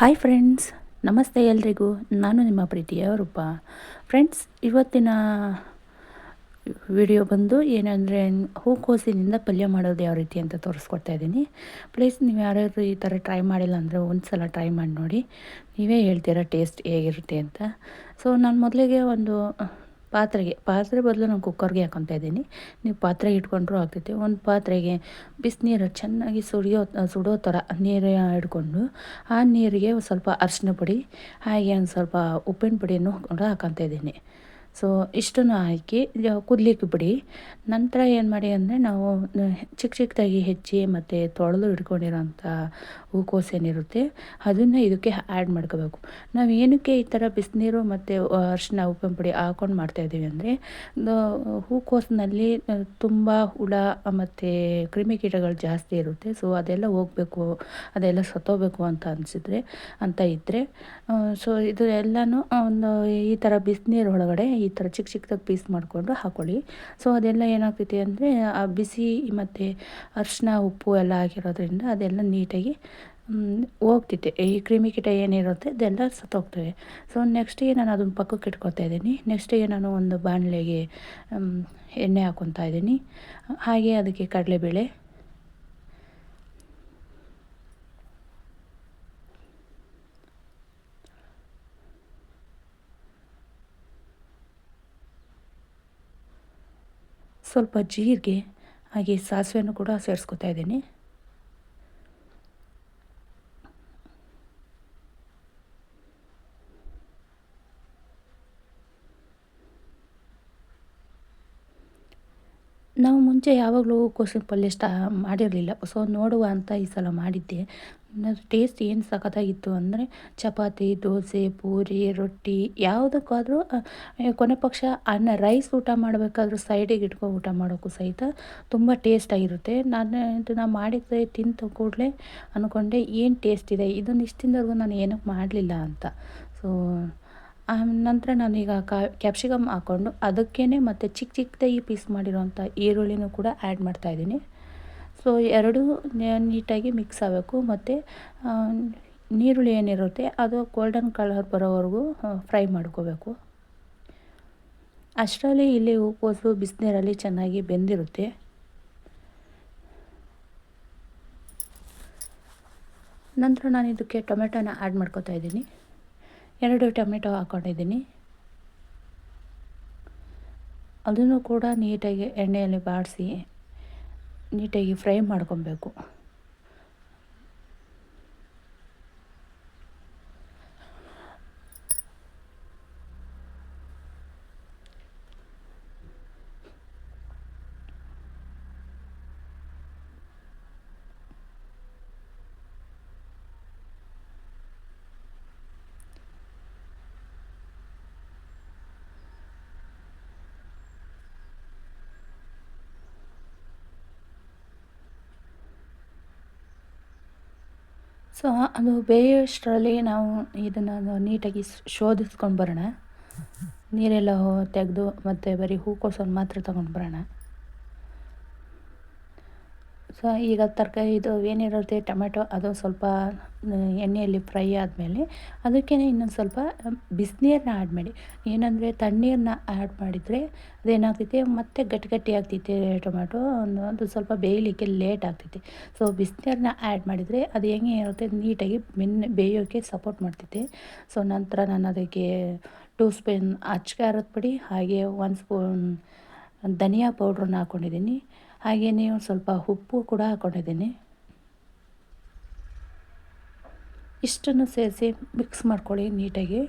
Hi friends ನಮಸ್ತೆ ಎಲ್ರಿಗೂ. ನಾನು ನಿಮ್ಮ ಪ್ರೀತಿಯ ರೂಪ. ಫ್ರೆಂಡ್ಸ್ ಇವತ್ತಿನ ವಿಡಿಯೋ ಬಂದು ಏನಂದರೆ ಹೂಕೋಸಿನಿಂದ ಪಲ್ಯ ಮಾಡೋದು ಯಾವ ರೀತಿ ಅಂತ ತೋರಿಸ್ಕೊಡ್ತಾ ಇದ್ದೀನಿ. ಪ್ಲೀಸ್ ನೀವು ಯಾರ್ಯಾರು ಈ ಥರ ಟ್ರೈ ಮಾಡಿಲ್ಲ ಅಂದರೆ ಒಂದು ಸಲ ಟ್ರೈ ಮಾಡಿ ನೋಡಿ. ನೀವೇ ಹೇಳ್ತೀರಾ ಟೇಸ್ಟ್ ಹೇಗಿರುತ್ತೆ ಅಂತ. ಸೊ ನಾನು ಮೊದಲಿಗೆ ಒಂದು ಪಾತ್ರೆಗೆ, ಪಾತ್ರೆ ಬದಲು ನಾನು ಕುಕ್ಕರ್ಗೆ ಹಾಕೊತಾ ಇದ್ದೀನಿ. ನೀವು ಪಾತ್ರೆಗೆ ಇಟ್ಕೊಂಡ್ರು ಆಗ್ತೈತೆ. ಒಂದು ಪಾತ್ರೆಗೆ ಬಿಸಿನೀರು ಚೆನ್ನಾಗಿ ಸುಡಿಯೋ, ಸುಡೋ ಥರ ನೀರು ಇಟ್ಕೊಂಡು ಆ ನೀರಿಗೆ ಸ್ವಲ್ಪ ಅರಿಶಿನ ಪುಡಿ, ಹಾಗೆ ಒಂದು ಸ್ವಲ್ಪ ಉಪ್ಪಿನ ಪುಡಿಯನ್ನು ಕೂಡ ಹಾಕೊತಾ ಇದ್ದೀನಿ. ಸೊ ಇಷ್ಟನ್ನು ಹಾಕಿ ಕುದಲಿಕ್ಕೆ ಬಿಡಿ. ನಂತರ ಏನು ಮಾಡಿ ಅಂದರೆ ನಾವು ಚಿಕ್ಕ ಚಿಕ್ಕದಾಗಿ ಹೆಚ್ಚಿ ಮತ್ತು ತೊಳೆದು ಇಟ್ಕೊಂಡಿರೋಂಥ ಹೂಕೋಸು ಏನಿರುತ್ತೆ, ಅದನ್ನು ಇದಕ್ಕೆ ಆ್ಯಡ್ ಮಾಡ್ಕೋಬೇಕು. ನಾವು ಏನಕ್ಕೆ ಈ ಥರ ಬಿಸಿನೀರು ಮತ್ತು ಅರಿಶಿನ ಉಪ್ಪಿನ ಪುಡಿ ಹಾಕೊಂಡು ಮಾಡ್ತಾಯಿದ್ದೀವಿ ಅಂದರೆ ಹೂಕೋಸಿನಲ್ಲಿ ತುಂಬ ಹುಳ ಮತ್ತು ಕ್ರಿಮಿಕೀಟಗಳು ಜಾಸ್ತಿ ಇರುತ್ತೆ. ಸೊ ಅದೆಲ್ಲ ಹೋಗಬೇಕು, ಅದೆಲ್ಲ ಸತ್ತೋಗ್ಬೇಕು ಅಂತ ಅನಿಸಿದ್ರೆ, ಅಂತ ಇದ್ದರೆ ಸೊ ಇದು ಎಲ್ಲನೂ ಒಂದು ಈ ಥರ ಬಿಸಿನೀರು ಒಳಗಡೆ ಈ ಥರ ಚಿಕ್ಕ ಚಿಕ್ಕದಾಗಿ ಪೀಸ್ ಮಾಡಿಕೊಂಡು ಹಾಕ್ಕೊಳ್ಳಿ ಸೊ ಅದೆಲ್ಲ ಏನಾಗ್ತೈತಿ ಅಂದರೆ, ಆ ಬಿಸಿ ಮತ್ತು ಅರಿಶಿನ, ಉಪ್ಪು ಎಲ್ಲ ಹಾಕಿರೋದ್ರಿಂದ ಅದೆಲ್ಲ ನೀಟಾಗಿ ಹೋಗ್ತೈತೆ ಈ ಕ್ರಿಮಿ ಕೀಟ ಏನಿರುತ್ತೆ ಅದೆಲ್ಲ ಸತ್ತೋಗ್ತವೆ. ಸೊ ನೆಕ್ಸ್ಟಿಗೆ ನಾನು ಅದನ್ನು ಪಕ್ಕಕ್ಕೆ ಇಟ್ಕೊತಾ ಇದ್ದೀನಿ. ನೆಕ್ಸ್ಟಿಗೆ ನಾನು ಒಂದು ಬಾಣಲೆಗೆ ಎಣ್ಣೆ ಹಾಕ್ಕೊತಾ ಇದ್ದೀನಿ. ಹಾಗೆ ಅದಕ್ಕೆ ಕಡಲೆಬೇಳೆ ಸ್ವಲ್ಪ ಜೀರಿಗೆ ಹಾಗೆ ಸಾಸಿವೆಯನ್ನು ಕೂಡ ಸೇರಿಸ್ಕೊತಾ ಇದ್ದೀನಿ. ನಾವು ಮುಂಚೆ ಯಾವಾಗಲೂ ಕೋಸಿನ ಪಲ್ಯ ಸ್ಟಾ ಮಾಡಿರಲಿಲ್ಲ. ಸೊ ನೋಡುವ ಅಂತ ಈ ಸಲ ಮಾಡಿದ್ದೆ. ಟೇಸ್ಟ್ ಏನು ಸಖತ್ತಾಗಿತ್ತು ಅಂದರೆ ಚಪಾತಿ, ದೋಸೆ, ಪೂರಿ, ರೊಟ್ಟಿ ಯಾವುದಕ್ಕಾದರೂ ಕೊನೆ ಪಕ್ಷ ಅನ್ನ ರೈಸ್ ಊಟ ಮಾಡಬೇಕಾದ್ರೂ ಸೈಡಿಗೆ ಇಟ್ಕೊಂಡು ಊಟ ಮಾಡೋಕ್ಕೂ ಸಹಿತ ತುಂಬ ಟೇಸ್ಟಾಗಿರುತ್ತೆ ನಾನು ಇದನ್ನು ಮಾಡಿದ್ರೆ ತಿಂತ ಕೂಡಲೇ ಅಂದ್ಕೊಂಡೆ ಏನು ಟೇಸ್ಟ್ ಇದೆ? ಇದನ್ನು ಇಷ್ಟಿಂದವರೆಗೂ ನಾನು ಏನಕ್ಕೆ ಮಾಡಲಿಲ್ಲ ಅಂತ. ಸೊ ನಂತರ ನಾನೀಗ ಕ್ಯಾಪ್ಸಿಕಮ್ ಹಾಕ್ಕೊಂಡು ಅದಕ್ಕೇ ಮತ್ತು ಚಿಕ್ಕ ಚಿಕ್ಕದಾಗಿ ಪೀಸ್ ಮಾಡಿರೋಂಥ ಈರುಳ್ಳಿನೂ ಕೂಡ ಆ್ಯಡ್ ಮಾಡ್ತಾಯಿದ್ದೀನಿ ಸೊ ಎರಡೂ ನೀಟಾಗಿ ಮಿಕ್ಸ್ ಆಗಬೇಕು. ಮತ್ತು ನೀರುಳ್ಳಿ ಏನಿರುತ್ತೆ ಅದು ಗೋಲ್ಡನ್ ಕಲರ್ ಬರೋವರೆಗೂ ಫ್ರೈ ಮಾಡ್ಕೋಬೇಕು. ಅಷ್ಟರಲ್ಲಿ ಇಲ್ಲಿ ಹೂಕೋಸು ಬಿಸಿನೀರಲ್ಲಿ ಚೆನ್ನಾಗಿ ಬೆಂದಿರುತ್ತೆ. ನಂತರ ನಾನು ಇದಕ್ಕೆ ಟೊಮೆಟೊನ ಆ್ಯಡ್ ಮಾಡ್ಕೋತಾ ಇದ್ದೀನಿ. ಎರಡು ಟೊಮೆಟೊ ಹಾಕ್ಕೊಂಡಿದ್ದೀನಿ ಅದನ್ನು ಕೂಡ ನೀಟಾಗಿ ಎಣ್ಣೆಯಲ್ಲಿ ಬಾಡಿಸಿ ನೀಟಾಗಿ ಫ್ರೈ ಮಾಡ್ಕೊಬೇಕು. ಸೊ, ಅದು ಬೇಯೋಷ್ಟರಲ್ಲಿ ನಾವು ಇದನ್ನು ನೀಟಾಗಿ ಶೋಧಿಸ್ಕೊಂಡು ಬರೋಣ. ನೀರೆಲ್ಲ ತೆಗೆದು ಮತ್ತು ಬರೀ ಹೂಕೋಸನ್ನು ಮಾತ್ರ ತಗೊಂಡು ಬರೋಣ. ಸೊ ಈಗ ತರಕಾರಿ ಇದು ಏನಿರುತ್ತೆ ಟೊಮೆಟೊ ಅದು ಸ್ವಲ್ಪ ಎಣ್ಣೆಯಲ್ಲಿ ಫ್ರೈ ಆದಮೇಲೆ ಅದಕ್ಕೇ ಇನ್ನೊಂದು ಸ್ವಲ್ಪ ಬಿಸಿನೀರನ್ನ ಆ್ಯಡ್ ಮಾಡಿ. ಏನಂದರೆ ತಣ್ಣೀರನ್ನ ಆ್ಯಡ್ ಮಾಡಿದರೆ ಅದೇನಾಗ್ತೈತೆ, ಮತ್ತೆ ಗಟ್ಟಿ ಗಟ್ಟಿ ಆಗ್ತೈತೆ ಟೊಮೆಟೊ ಒಂದು ಸ್ವಲ್ಪ ಬೇಯಲಿಕ್ಕೆ ಲೇಟ್ ಆಗ್ತೈತೆ. ಸೊ ಬಿಸಿನೀರನ್ನ ಆ್ಯಡ್ ಮಾಡಿದರೆ ಅದು ಹೆಂಗೆ ಇರುತ್ತೆ, ನೀಟಾಗಿ ಬೆನ್ನ ಬೇಯೋಕ್ಕೆ ಸಪೋರ್ಟ್ ಮಾಡ್ತೈತೆ. ಸೊ ನಂತರ ನಾನು ಅದಕ್ಕೆ ಟೂ ಸ್ಪೂನ್ ಅಚ್ಚ ಪುಡಿ, ಹಾಗೆ ಒಂದು ಸ್ಪೂನ್ ಧನಿಯಾ ಪೌಡ್ರನ್ನ ಹಾಕ್ಕೊಂಡಿದ್ದೀನಿ ಹಾಗೆಯೇ ಒಂದು ಸ್ವಲ್ಪ ಉಪ್ಪು ಕೂಡ ಹಾಕ್ಕೊಂಡಿದ್ದೀನಿ ಇಷ್ಟನ್ನು ಸೇರಿಸಿ ಮಿಕ್ಸ್ ಮಾಡ್ಕೊಳ್ಳಿ ನೀಟಾಗಿ.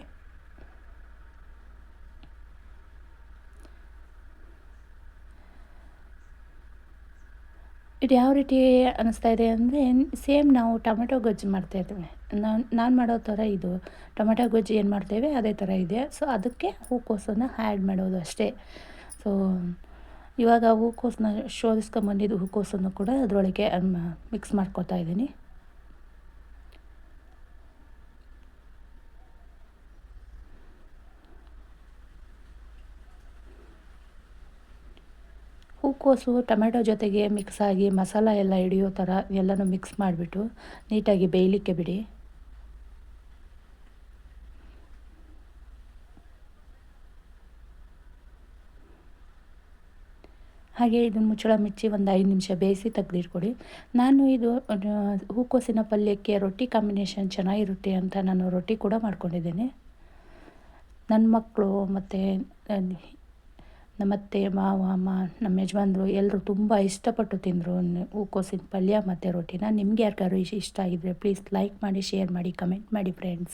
ಇದು ಯಾವ ರೀತಿ ಅನ್ನಿಸ್ತಾ ಇದೆ ಅಂದರೆ ಸೇಮ್ ನಾವು ಟೊಮೆಟೊ ಗೊಜ್ಜು ಮಾಡ್ತಾಯಿದ್ದೇವೆ ನಾನು ನಾನು ಮಾಡೋ ಥರ ಇದು ಟೊಮೆಟೊ ಗೊಜ್ಜು ಏನು ಮಾಡ್ತೇವೆ, ಅದೇ ಥರ ಇದೆ. ಸೊ ಅದಕ್ಕೆ ಹೂಕೋಸನ್ನು ಆ್ಯಡ್ ಮಾಡೋದು ಅಷ್ಟೇ. ಸೊ ಇವಾಗ ಹೂಕೋಸನ್ನ ಶೋಧಿಸ್ಕೊಂಬಂದಿದ್ದು ಹೂಕೋಸನ್ನು ಕೂಡ ಅದರೊಳಗೆ ಮಿಕ್ಸ್ ಮಾಡ್ಕೊತಾ ಇದ್ದೀನಿ. ಹೂಕೋಸು ಟೊಮೆಟೊ ಜೊತೆಗೆ ಮಿಕ್ಸ್ ಆಗಿ ಮಸಾಲ ಎಲ್ಲ ಹಿಡಿಯೋ ಥರ ಎಲ್ಲನೂ ಮಿಕ್ಸ್ ಮಾಡಿಬಿಟ್ಟು ನೀಟಾಗಿ ಬೇಯಲಿಕ್ಕೆ ಬಿಡಿ. ಹಾಗೆ ಇದನ್ನು ಮುಚ್ಚಳ ಮುಚ್ಚಿ ಒಂದು ಐದು ನಿಮಿಷ ಬೇಯಿಸಿ ತೆಗೆದಿಟ್ಕೊಡಿ. ನಾನು ಇದು ಹೂಕೋಸಿನ ಪಲ್ಯಕ್ಕೆ ರೊಟ್ಟಿ ಕಾಂಬಿನೇಷನ್ ಚೆನ್ನಾಗಿರುತ್ತೆ ಅಂತ ನಾನು ರೊಟ್ಟಿ ಕೂಡ ಮಾಡ್ಕೊಂಡಿದ್ದೀನಿ. ನನ್ನ ಮಕ್ಕಳು ಮತ್ತು ನಮ್ಮತ್ತೆ, ಮಾವ, ಅಮ್ಮ, ನಮ್ಮ ಯಜಮಾನ್ರು ಎಲ್ಲರೂ ತುಂಬ ಇಷ್ಟಪಟ್ಟು ತಿಂದರು ಹೂಕೋಸಿನ ಪಲ್ಯ ಮತ್ತು ರೊಟ್ಟಿನ. ನಿಮ್ಗೆ ಯಾರಿಗಾರು ಇಷ್ಟ ಆಗಿದ್ದರೆ ಪ್ಲೀಸ್ ಲೈಕ್ ಮಾಡಿ ಶೇರ್ ಮಾಡಿ ಕಮೆಂಟ್ ಮಾಡಿ ಫ್ರೆಂಡ್ಸ್